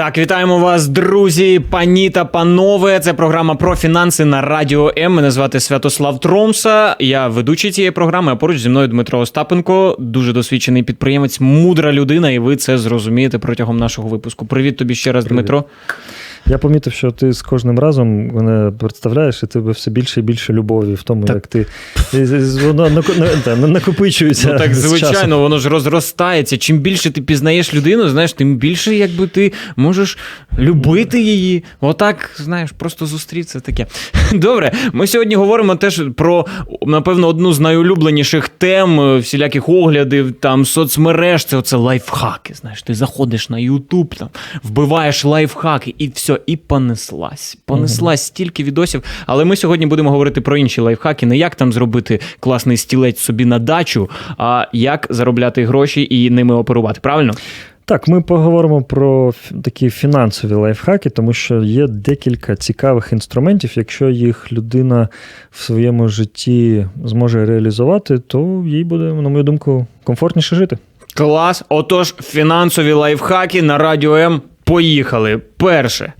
Так, вітаємо вас, друзі, пані та панове. Це програма про фінанси на радіо М. Мене звати Святослав Тромса. Я ведучий цієї програми. А поруч зі мною Дмитро Остапенко, дуже досвідчений підприємець, мудра людина, і ви це зрозумієте протягом нашого випуску. Привіт тобі ще раз, Привіт. Дмитро. Я помітив, що ти з кожним разом мене представляєш, і тебе все більше і більше любові в тому, Так. як ти воно накопичується. Ну так, звичайно, воно ж розростається. Чим більше ти пізнаєш людину, знаєш, тим більше якби ти можеш любити її. Отак, знаєш, просто зустріти це таке. Добре, ми сьогодні говоримо теж про, напевно, одну з найулюбленіших тем е, всіляких оглядів, там соцмереж. Це оце лайфхаки. Знаєш, ти заходиш на Ютуб, там вбиваєш лайфхаки, і все, і понеслась. Понеслась стільки відосів. Але ми сьогодні будемо говорити про інші лайфхаки, не як там зробити класний стілець собі на дачу, а як заробляти гроші і ними оперувати. Правильно? Так, ми поговоримо про такі фінансові лайфхаки, тому що є декілька цікавих інструментів. Якщо їх людина в своєму житті зможе реалізувати, то їй буде, на мою думку, комфортніше жити. Клас. Отож, фінансові лайфхаки на радіо М. Поїхали. Перше.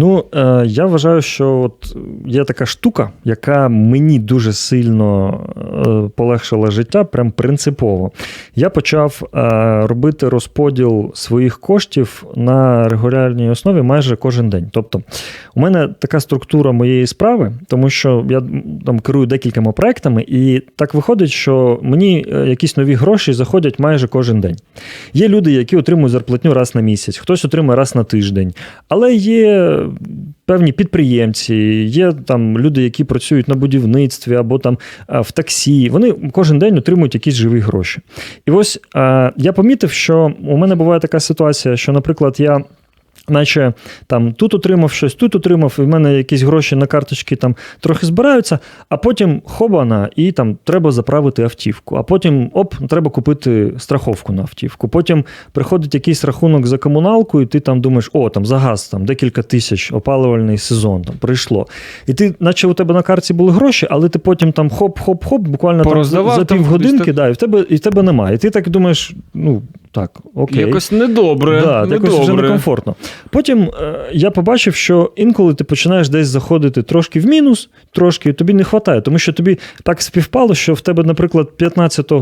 Ну, е, я вважаю, що от є така штука, яка мені дуже сильно е, полегшила життя, прям принципово. Я почав е, робити розподіл своїх коштів на регулярній основі майже кожен день. Тобто, у мене така структура моєї справи, тому що я там керую декількома проектами, і так виходить, що мені е, якісь нові гроші заходять майже кожен день. Є люди, які отримують зарплатню раз на місяць, хтось отримує раз на тиждень. Але є певні підприємці, є там люди, які працюють на будівництві або там в таксі. Вони кожен день отримують якісь живі гроші. І ось я помітив, що у мене буває така ситуація, що, наприклад, я. Наче там тут отримав щось, тут отримав, і в мене якісь гроші на карточки там трохи збираються, а потім хобана, і там треба заправити автівку. А потім оп, треба купити страховку на автівку. Потім приходить якийсь рахунок за комуналку, і ти там думаєш, о, там за газ там декілька тисяч, опалювальний сезон там прийшло. І ти, наче у тебе на карті були гроші, але ти потім там хоп-хоп-хоп, буквально там, за, півгодинки, да, і в тебе, і в тебе немає. І ти так думаєш, ну так, окей. Якось недобре. Да, якось вже некомфортно. Потім е, я побачив, що інколи ти починаєш десь заходити трошки в мінус, трошки тобі не вистачає, тому що тобі так співпало, що в тебе, наприклад, 15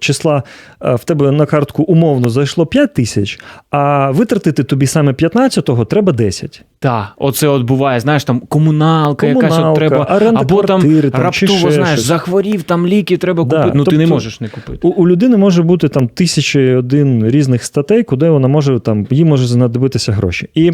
числа е, в тебе на картку умовно зайшло 5 тисяч, а витратити тобі саме 15-го треба 10. Так, оце от буває, знаєш, там комуналка, якась от треба, або квартири, там, раптово, знаєш, щось. захворів, там ліки треба Да, купити. Ну ти не тобто можеш не купити. У, у людини може бути там тисячі один різних статей, куди вона може там їй може знадобитися гроші. І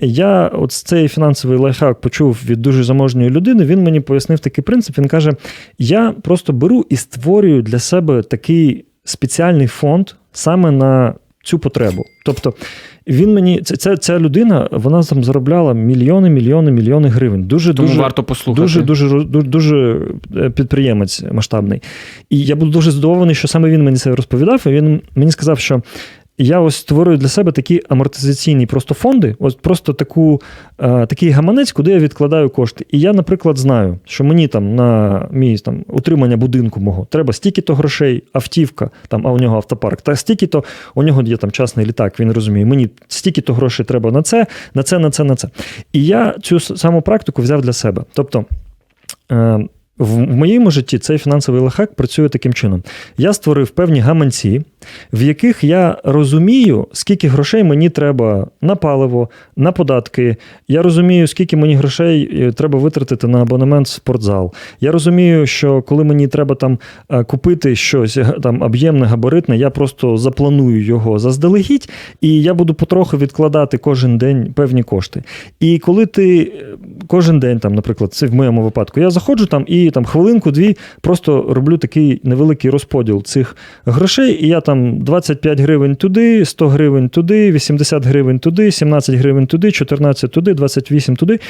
я от цей фінансовий лайфхак почув від дуже заможньої людини. Він мені пояснив такий принцип. Він каже: я просто беру і створюю для себе такий спеціальний фонд саме на цю потребу. Тобто. Він мені ця, це ця людина, вона там заробляла мільйони, мільйони, мільйони гривень. Дуже Тому дуже варто послухати. Дуже дуже дуже, дуже е, підприємець масштабний. І я був дуже здивований, що саме він мені це розповідав. І він мені сказав, що. Я ось створюю для себе такі амортизаційні просто фонди, ось просто таку, е, такий гаманець, куди я відкладаю кошти. І я, наприклад, знаю, що мені там на мій там утримання будинку мого треба стільки-то грошей, автівка, там, а у нього автопарк, та стільки-то у нього є там частний літак, він розуміє, мені стільки-то грошей треба на це, на це, на це, на це. І я цю саму практику взяв для себе. Тобто. Е, в моєму житті цей фінансовий лайфхак працює таким чином. Я створив певні гаманці, в яких я розумію, скільки грошей мені треба на паливо, на податки. Я розумію, скільки мені грошей е, треба витратити на абонемент в спортзал. Я розумію, що коли мені треба там е, купити щось там об'ємне, габаритне, я просто запланую його заздалегідь, і я буду потроху відкладати кожен день певні кошти. І коли ти е, кожен день, там, наприклад, це в моєму випадку, я заходжу там і там хвилинку-дві просто роблю такий невеликий розподіл цих грошей, і я там 25 гривень туди, 100 гривень туди, 80 гривень туди, 17 гривень туди, 14 туди, 28 туди.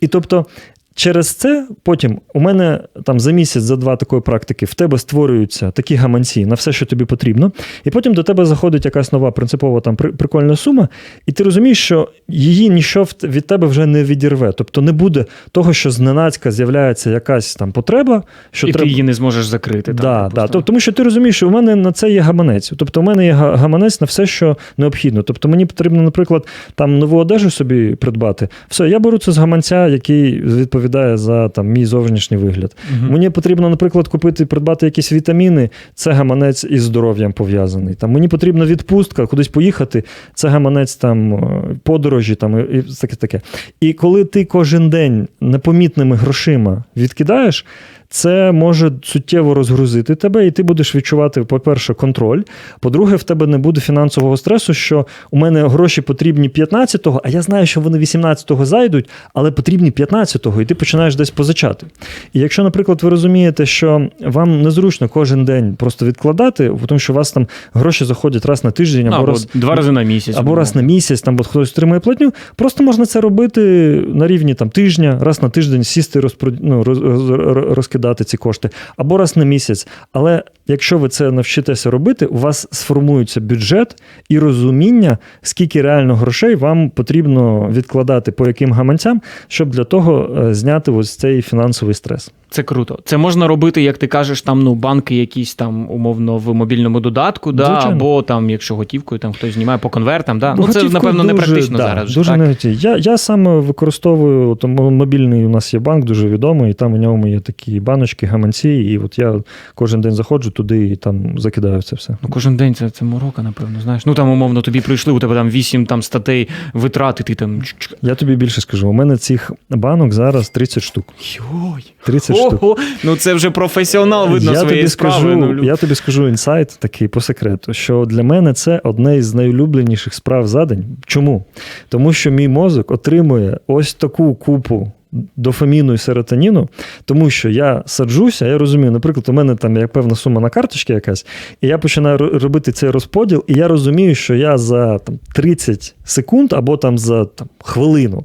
І тобто. Через це потім у мене там за місяць, за два такої практики в тебе створюються такі гаманці на все, що тобі потрібно, і потім до тебе заходить якась нова принципова там прикольна сума, і ти розумієш, що її нічого від тебе вже не відірве. Тобто не буде того, що зненацька з'являється якась там потреба, що і треба. ти її не зможеш закрити. Да, там, да. Тобто, тому що ти розумієш, що у мене на це є гаманець. Тобто, у мене є гаманець на все, що необхідно. Тобто, мені потрібно, наприклад, там нову одежу собі придбати. Все, я беру це з гаманця, який відповідає за там мій зовнішній вигляд. Угу. Мені потрібно, наприклад, купити, придбати якісь вітаміни. Це гаманець із здоров'ям пов'язаний. Там мені потрібна відпустка, кудись поїхати. Це гаманець там е, подорожі, там і і таке таке. І коли ти кожен день непомітними грошима відкидаєш. Це може суттєво розгрузити тебе, і ти будеш відчувати, по-перше, контроль. По-друге, в тебе не буде фінансового стресу, що у мене гроші потрібні 15-го, а я знаю, що вони 18-го зайдуть, але потрібні 15-го, і ти починаєш десь позичати. І якщо, наприклад, ви розумієте, що вам незручно кожен день просто відкладати, тому що у вас там гроші заходять раз на тиждень або, або раз два рази на місяць. або раз на місяць, там хтось отримує платню. Просто можна це робити на рівні там тижня, раз на тиждень сісти, розпро... ну, роз... роз- розкидати ці кошти, або раз на місяць. Але якщо ви це навчитеся робити, у вас сформується бюджет і розуміння, скільки реально грошей вам потрібно відкладати по яким гаманцям, щоб для того е, зняти ось цей фінансовий стрес. Це круто. Це можна робити, як ти кажеш, там ну банки якісь там умовно в мобільному додатку, да, Звичайно. або там, якщо готівкою, там хтось знімає по конвертам. Да. Ну, це напевно не практично да, зараз. Дуже так? навіть. Я, я саме використовую там, мобільний у нас є банк, дуже відомий, і там у ньому є такі баночки, гаманці, і от я кожен день заходжу туди і там закидаю це все. Ну, кожен день це, це морока, напевно, знаєш. Ну там, умовно, тобі прийшли, у тебе там вісім там статей витрати, ти там. Я тобі більше скажу, у мене цих банок зараз 30 штук. Йой. 30 штук. Ого, ну це вже професіонал видно я своєї тобі справи. скажу, ну, я тобі скажу інсайт такий по секрету, що для мене це одне із найулюбленіших справ за день. Чому? Тому що мій мозок отримує ось таку купу. Дофаміну і серотоніну, тому що я саджуся, я розумію, наприклад, у мене там є певна сума на карточці якась, і я починаю робити цей розподіл, і я розумію, що я за там, 30 секунд або там за там, хвилину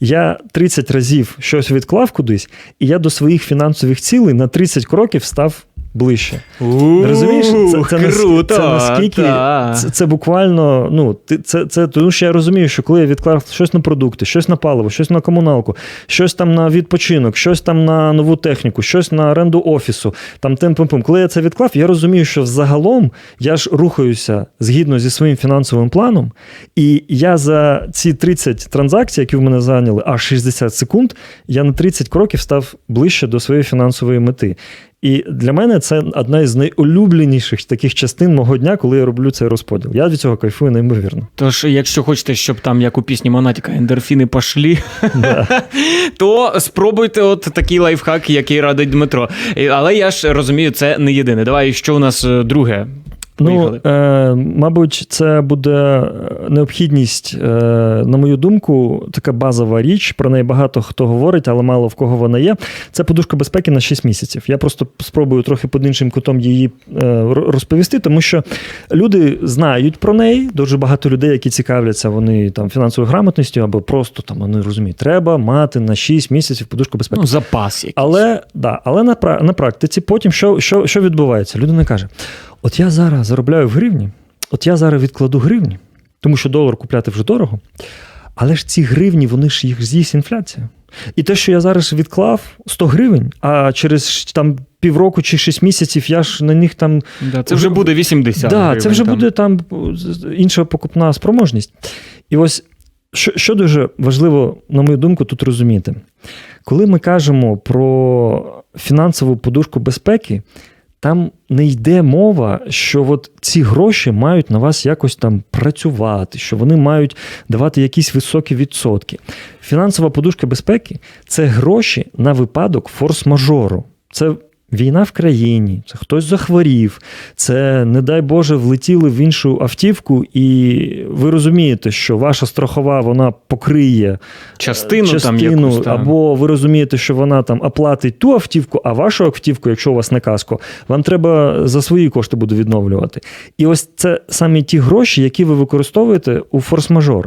я 30 разів щось відклав кудись, і я до своїх фінансових цілей на 30 кроків став ближче. Розумієш, це, це, круто, це наскільки це, це буквально, ну, це, це тому, що я розумію, що коли я відклав щось на продукти, щось на паливо, щось на комуналку, щось там на відпочинок, щось там на нову техніку, щось на оренду офісу, там тим пим Коли я це відклав, я розумію, що взагалом я ж рухаюся згідно зі своїм фінансовим планом, і я за ці 30 транзакцій, які в мене зайняли аж 60 секунд, я на 30 кроків став ближче до своєї фінансової мети. І для мене це одна із найулюбленіших таких частин мого дня, коли я роблю цей розподіл. Я від цього кайфую неймовірно. Тож, якщо хочете, щоб там, як у пісні Монатіка, ендорфіни пошлі, Да. то спробуйте от такий лайфхак, який радить Дмитро. Але я ж розумію, це не єдине. Давай, що у нас е, Ну, е, мабуть, це буде е, необхідність, е, на мою думку, така базова річ. Про неї багато хто говорить, але мало в кого вона є. Це подушка безпеки на 6 місяців. Я просто спробую трохи під іншим кутом її е, розповісти, тому що люди знають про неї. Дуже багато людей, які цікавляться вони там фінансовою грамотністю, або просто там вони розуміють, треба мати на 6 місяців подушку безпеки. Ну, запас якийсь. Але, да, але на, на практиці потім що, що, що відбувається? Людина каже: от я зараз заробляю в гривні, от я зараз відкладу гривні, тому що долар купляти вже дорого. Але ж ці гривні, вони ж їх з'їсть інфляція. І те, що я зараз відклав 100 гривень, а через там півроку чи 6 місяців я ж на них там Да, це вже буде 80. Да, гривень це вже там. буде там інша покупна спроможність. І ось що, що дуже важливо, на мою думку, тут розуміти. Коли ми кажемо про фінансову подушку безпеки, там не йде мова, що от ці гроші мають на вас якось там працювати, що вони мають давати якісь високі відсотки. Фінансова подушка безпеки це гроші на випадок форс-мажору. Це війна в країні, це хтось захворів, це, не дай Боже, влетіли в іншу автівку, і ви розумієте, що ваша страхова вона покриє Частину, частину там якусь або ви розумієте, що вона там оплатить ту автівку, а вашу автівку, якщо у вас не каско, вам треба за свої кошти буде відновлювати. І ось це саме ті гроші, які ви використовуєте у форс-мажор.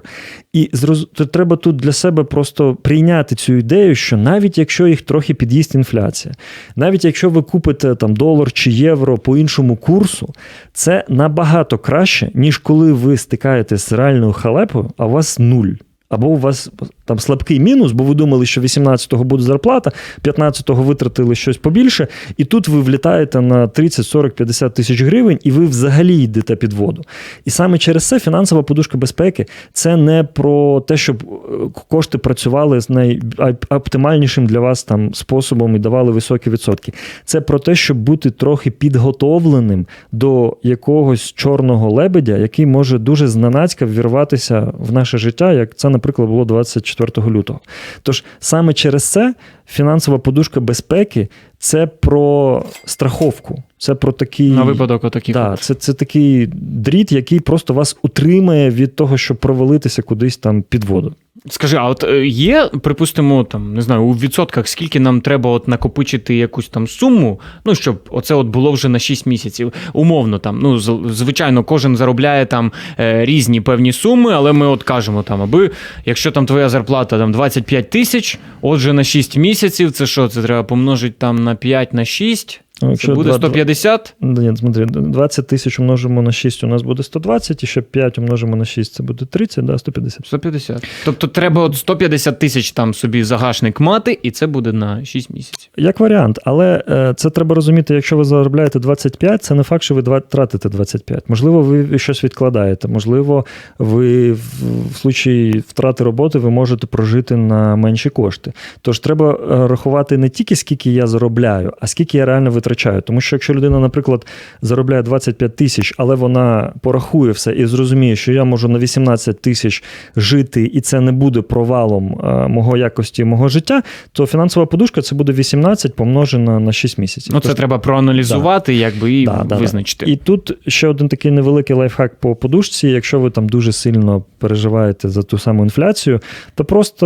І зроз... треба тут для себе просто прийняти цю ідею, що навіть якщо їх трохи під'їсть інфляція, навіть якщо ви купите там долар чи євро по іншому курсу, це набагато краще, ніж коли ви стикаєтесь з реальною халепою, а у вас нуль. Або у вас там слабкий мінус, бо ви думали, що 18-го буде зарплата, 15-го витратили щось побільше, і тут ви влітаєте на 30, 40, 50 тисяч гривень, і ви взагалі йдете під воду. І саме через це фінансова подушка безпеки це не про те, щоб е, кошти працювали з найоптимальнішим для вас там способом і давали високі відсотки. Це про те, щоб бути трохи підготовленим до якогось чорного лебедя, який може дуже зненацька ввірватися в наше життя, як це, наприклад, було 24 лютого. Тож саме через це фінансова подушка безпеки це про страховку. Це про такий На випадок отаких. Да, це, це такий дріт, який просто вас утримає від того, щоб провалитися кудись там під воду. Скажи, а от е, є, припустимо, там не знаю, у відсотках, скільки нам треба от накопичити якусь там суму, ну щоб оце от було вже на 6 місяців. Умовно там. Ну, звичайно, кожен заробляє там е, різні певні суми, але ми от кажемо там, аби якщо там твоя зарплата там 25 тисяч, отже, на 6 місяців, це що? Це треба помножити там на 5 на 6. Ну, Це якщо буде два- 150. Да, Ні, смотри, 20 тисяч умножимо на 6, у нас буде 120, і ще 5 умножимо на 6, це буде 30, да, 150. 150. Тобто треба от 150 тисяч там собі загашник мати, і це буде на 6 місяців. Як варіант, але е, це треба розуміти, якщо ви заробляєте 25, це не факт, що ви тратите 25. Можливо, ви щось відкладаєте, можливо, ви в, в случаї втрати роботи ви можете прожити на менші кошти. Тож треба е, рахувати не тільки скільки я заробляю, а скільки я реально витрачаю. Тому що якщо людина, наприклад, заробляє 25 тисяч, але вона порахує все і зрозуміє, що я можу на 18 тисяч жити, і це не буде провалом е, мого якості мого життя, то фінансова подушка це буде 18 помножена на 6 місяців. Ну, це Тож- треба проаналізувати, якби і Да, да, да. визначити. І тут ще один такий невеликий лайфхак по подушці. Якщо ви там дуже сильно переживаєте за ту саму інфляцію, то просто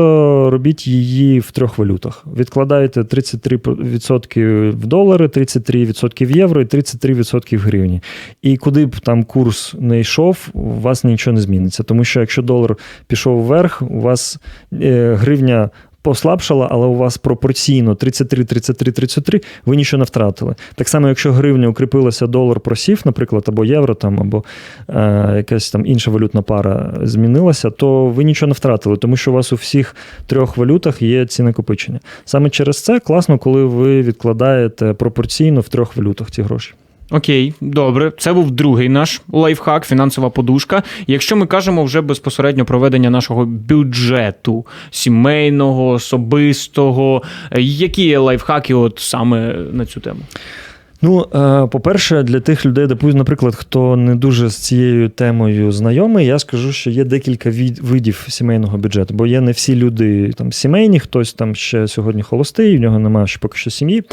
робіть її в трьох валютах. Відкладаєте 33% в долари, 33% в євро і 33% в гривні. І куди б там курс не йшов, у вас нічого не зміниться. Тому що якщо долар пішов вверх, у вас е, гривня. Послабшала, але у вас пропорційно 33, 33, 33, ви нічого не втратили. Так само, якщо гривня укріпилася, долар просів, наприклад, або євро, там, або е, якась там інша валютна пара змінилася, то ви нічого не втратили, тому що у вас у всіх трьох валютах є ці накопичення. Саме через це класно, коли ви відкладаєте пропорційно в трьох валютах ці гроші. Окей, добре. Це був другий наш лайфхак, фінансова подушка. Якщо ми кажемо вже безпосередньо проведення нашого бюджету сімейного, особистого, які є лайфхаки от саме на цю тему? Ну, е, по-перше, для тих людей, допустим, наприклад, хто не дуже з цією темою знайомий, я скажу, що є декілька видів сімейного бюджету, бо є не всі люди там сімейні, хтось там ще сьогодні холостий, в нього немає ще поки що сім'ї.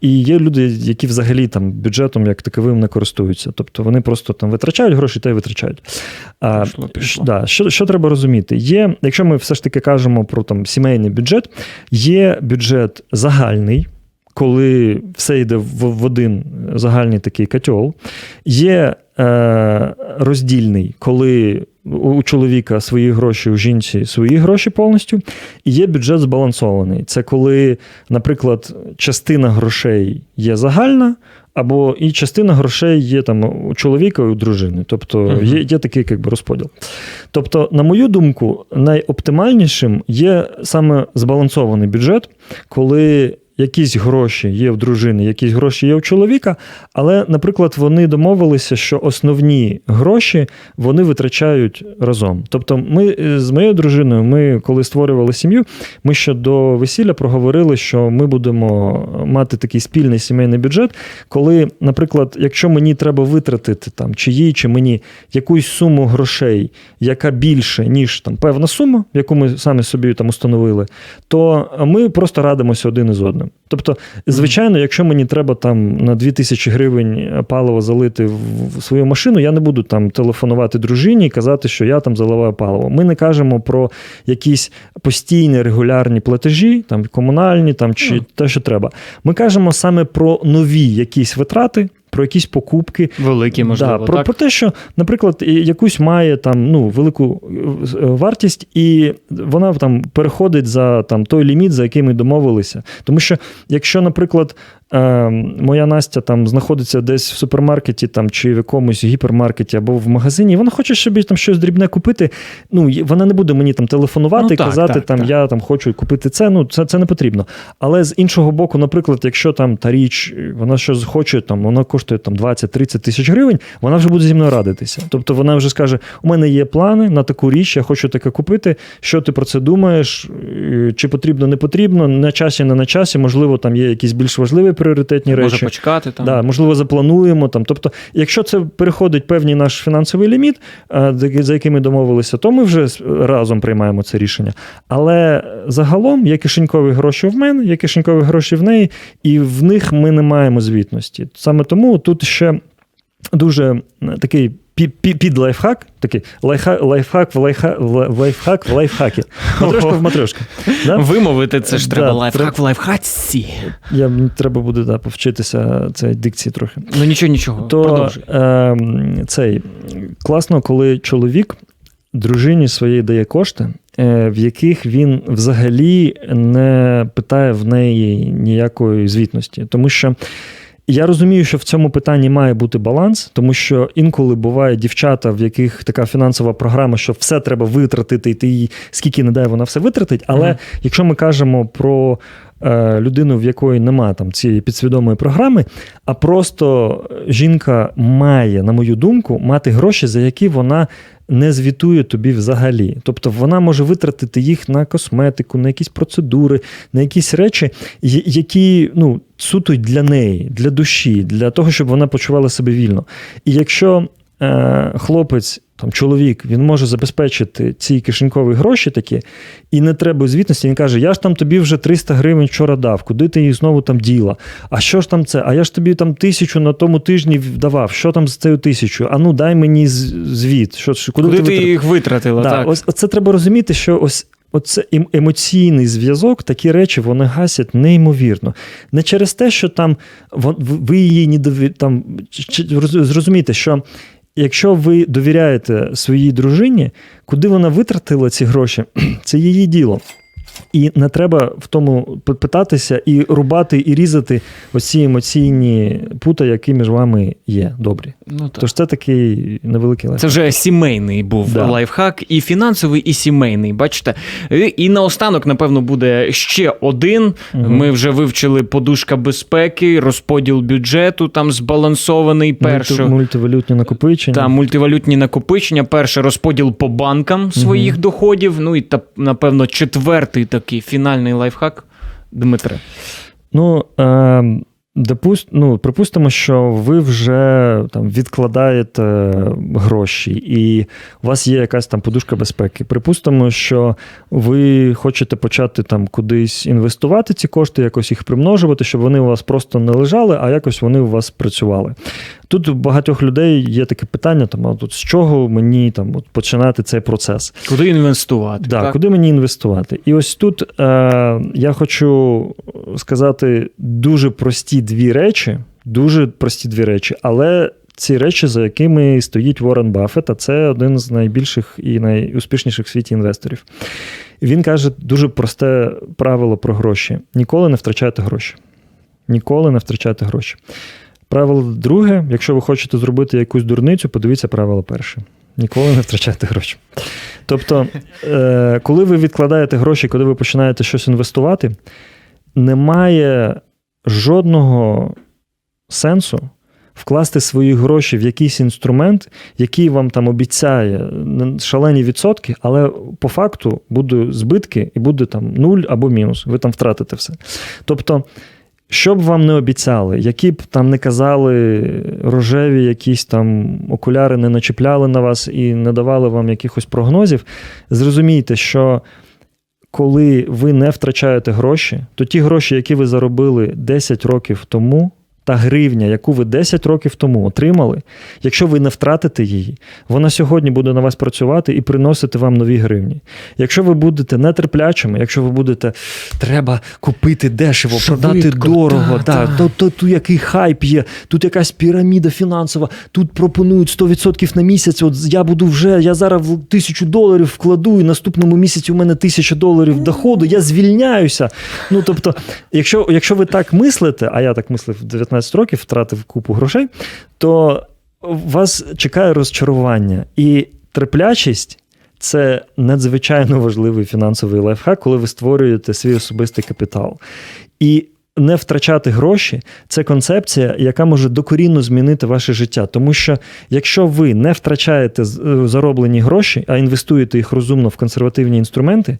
І є люди, які взагалі там бюджетом як таковим не користуються. Тобто вони просто там витрачають гроші та й витрачають. А, Пішло, пішло. Да, що, що треба розуміти? Є, якщо ми все ж таки кажемо про там сімейний бюджет, є бюджет загальний. Коли все йде в, в один загальний такий котел, є е, роздільний, коли у- чоловіка свої гроші, у жінці свої гроші повністю, і є бюджет збалансований. Це коли, наприклад, частина грошей є загальна, або і частина грошей є там у чоловіка і у дружини. Тобто є, є такий якби, розподіл. Тобто, на мою думку, найоптимальнішим є саме збалансований бюджет, коли якісь гроші є в дружини, якісь гроші є у чоловіка, але, наприклад, вони домовилися, що основні гроші вони витрачають разом. Тобто, ми е, з моєю дружиною, ми коли створювали сім'ю, ми ще до весілля проговорили, що ми будемо мати такий спільний сімейний бюджет, коли, наприклад, якщо мені треба витратити там чи їй, чи мені якусь суму грошей, яка більше, ніж там певна сума, яку ми самі собі там установили, то ми просто радимося один із одним. Тобто, звичайно, якщо мені треба там на 2000 гривень паливо залити в свою машину, я не буду там телефонувати дружині і казати, що я там заливаю паливо. Ми не кажемо про якісь постійні регулярні платежі, там комунальні, там чи mm. те, що треба. Ми кажемо саме про нові якісь витрати про якісь покупки. Великі, можливо. Да, про, так? про те, що, наприклад, якусь має там ну, велику е, вартість, і вона там переходить за там, той ліміт, за який ми домовилися. Тому що, якщо, наприклад, е, моя Настя там знаходиться десь в супермаркеті там, чи в якомусь гіпермаркеті або в магазині, вона хоче собі там щось дрібне купити. Ну, вона не буде мені там телефонувати ну, і казати, так, там, так. я там хочу купити це. Ну, це це не потрібно. Але з іншого боку, наприклад, якщо там та річ, вона щось хоче, там вона коштує там 20-30 тисяч гривень, вона вже буде зі мною радитися. Тобто вона вже скаже: у мене є плани на таку річ, я хочу таке купити. Що ти про це думаєш? Чи потрібно, не потрібно? На часі, не на часі, можливо, там є якісь більш важливі пріоритетні речі. Може почекати там. Да, Можливо, заплануємо там. Тобто, якщо це переходить певний наш фінансовий ліміт, за який ми домовилися, то ми вже разом приймаємо це рішення. Але загалом є кишенькові гроші в мене, є кишенькові гроші в неї, і в них ми не маємо звітності. Саме тому тут ще дуже такий. Під лайфхак, такий лайфхак, лайфхак лайфхак, лайфхак в лайфхакі. Матрешка в матрешка. Да? Вимовити це ж треба да, лайфхак треба... в лайфхаці. Я, Треба буде да, повчитися цієї дикції трохи. Ну нічого, нічого. То е, цей, класно, коли чоловік дружині своїй дає кошти, е, в яких він взагалі не питає в неї ніякої звітності. Тому що. Я розумію, що в цьому питанні має бути баланс, тому що інколи буває дівчата, в яких така фінансова програма, що все треба витратити, і ти їй скільки не дай, вона все витратить. Але mm-hmm. якщо ми кажемо про е, людину, в якої немає там цієї підсвідомої програми, а просто жінка має, на мою думку, мати гроші, за які вона не звітує тобі взагалі. Тобто вона може витратити їх на косметику, на якісь процедури, на якісь речі, які ну, суто для неї, для душі, для того, щоб вона почувала себе вільно. І якщо е, хлопець там чоловік він може забезпечити ці кишенькові гроші такі, і не треба звітності. Він каже: Я ж там тобі вже 300 гривень вчора дав, куди ти їх знову там діла? А що ж там це? А я ж тобі там тисячу на тому тижні давав. Що там з цією тисячою? А ну дай мені звіт. Що, Куди, куди ти, ти їх витратила? Да, так. Ось це треба розуміти, що ось. Оце емоційний зв'язок, такі речі вони гасять неймовірно. Не через те, що там ви її не дові... там зрозумієте, що якщо ви довіряєте своїй дружині, куди вона витратила ці гроші, це її діло. І не треба в тому питатися і рубати, і різати оці емоційні пута, які між вами є добрі. Ну, так. Тож це такий невеликий лайфхак. Це вже сімейний був да. лайфхак, і фінансовий, і сімейний. Бачите? І наостанок, напевно, буде ще один. Угу. Ми вже вивчили подушка безпеки, розподіл бюджету, там збалансований перше. Мульти, мультивалютні накопичення. Та, мультивалютні накопичення. Перше розподіл по банкам своїх угу. доходів. Ну і та, напевно, четвертий такий фінальний лайфхак, Дмитре? Ну, е, допуст, ну, припустимо, що ви вже там відкладаєте гроші, і у вас є якась там подушка безпеки. Припустимо, що ви хочете почати там кудись інвестувати ці кошти, якось їх примножувати, щоб вони у вас просто не лежали, а якось вони у вас працювали. Тут у багатьох людей є таке питання: там, а тут з чого мені там от, починати цей процес? Куди інвестувати? Да, так? Куди мені інвестувати? І ось тут е, я хочу сказати дуже прості дві речі, дуже прості дві речі, але. Ці речі, за якими стоїть Уоррен Баффет, а це один з найбільших і найуспішніших в світі інвесторів. Він каже дуже просте правило про гроші: ніколи не втрачайте гроші. Ніколи не втрачайте гроші. Правило друге, якщо ви хочете зробити якусь дурницю, подивіться правило перше. Ніколи не втрачайте гроші. Тобто, е, коли ви відкладаєте гроші, коли ви починаєте щось інвестувати, немає жодного сенсу вкласти свої гроші в якийсь інструмент, який вам там обіцяє шалені відсотки, але по факту будуть збитки і буде там нуль або мінус. Ви там втратите все. Тобто. Що б вам не обіцяли, які б там не казали рожеві якісь там окуляри не начіпляли на вас і не давали вам якихось прогнозів, зрозумійте, що коли ви не втрачаєте гроші, то ті гроші, які ви заробили 10 років тому, та гривня, яку ви 10 років тому отримали, якщо ви не втратите її, вона сьогодні буде на вас працювати і приносити вам нові гривні. Якщо ви будете нетерплячими, якщо ви будете треба купити дешево, продати дорого, та, та, та. то, то тут який хайп є, тут якась піраміда фінансова, тут пропонують 100% на місяць. От я буду вже, я зараз тисячу доларів вкладу, і наступному місяці у мене тисяча доларів доходу, я звільняюся. Ну тобто, якщо, якщо ви так мислите, а я так мислив в 19 років, втратив купу грошей, то вас чекає розчарування і терплячість. Це надзвичайно важливий фінансовий лайфхак, коли ви створюєте свій особистий капітал. І не втрачати гроші це концепція, яка може докорінно змінити ваше життя. Тому що якщо ви не втрачаєте е, зароблені гроші, а інвестуєте їх розумно в консервативні інструменти,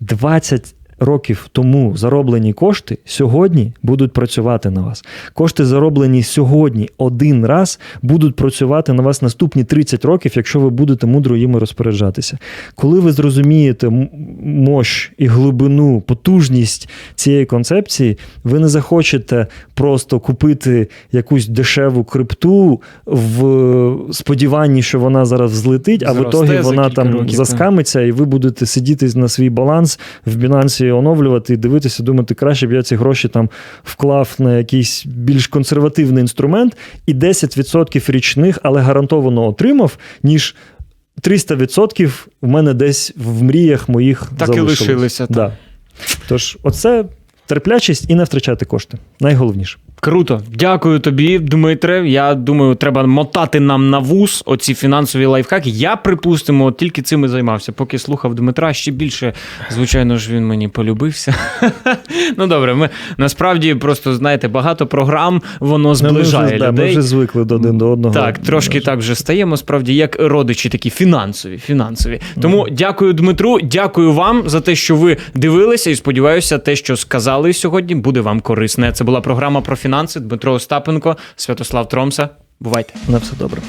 20 років тому зароблені кошти сьогодні будуть працювати на вас. Кошти, зароблені сьогодні один раз, будуть працювати на вас наступні 30 років, якщо ви будете мудро їми розпоряджатися. Коли ви зрозумієте мощ і глибину, потужність цієї концепції, ви не захочете просто купити якусь дешеву крипту в сподіванні, що вона зараз взлетить, а в ітогі вона там років, заскамиться, і ви будете сидіти на свій баланс в Бінансі оновлювати і дивитися, думати, краще б я ці гроші там вклав на якийсь більш консервативний інструмент і 10% річних, але гарантовано отримав, ніж 300% в мене десь в мріях моїх Так і лишилися, так. Да. Тож, оце терплячість і не втрачати кошти. Найголовніше. Круто, дякую тобі, Дмитре. Я думаю, треба мотати нам на вуз оці фінансові лайфхаки. Я припустимо, от тільки цим і займався. Поки слухав Дмитра, ще більше, звичайно ж, він мені полюбився. ну добре, ми насправді просто знаєте, багато програм воно зближає людей. ми вже звикли до один до одного. Так, трошки так вже стаємо, справді, як родичі такі фінансові. фінансові. Тому дякую Дмитру, дякую вам за те, що ви дивилися, і сподіваюся, те, що сказали сьогодні, буде вам корисне. Це була програма про фінанси. Дмитро Остапенко, Святослав Тромса. Бувайте. На все добре.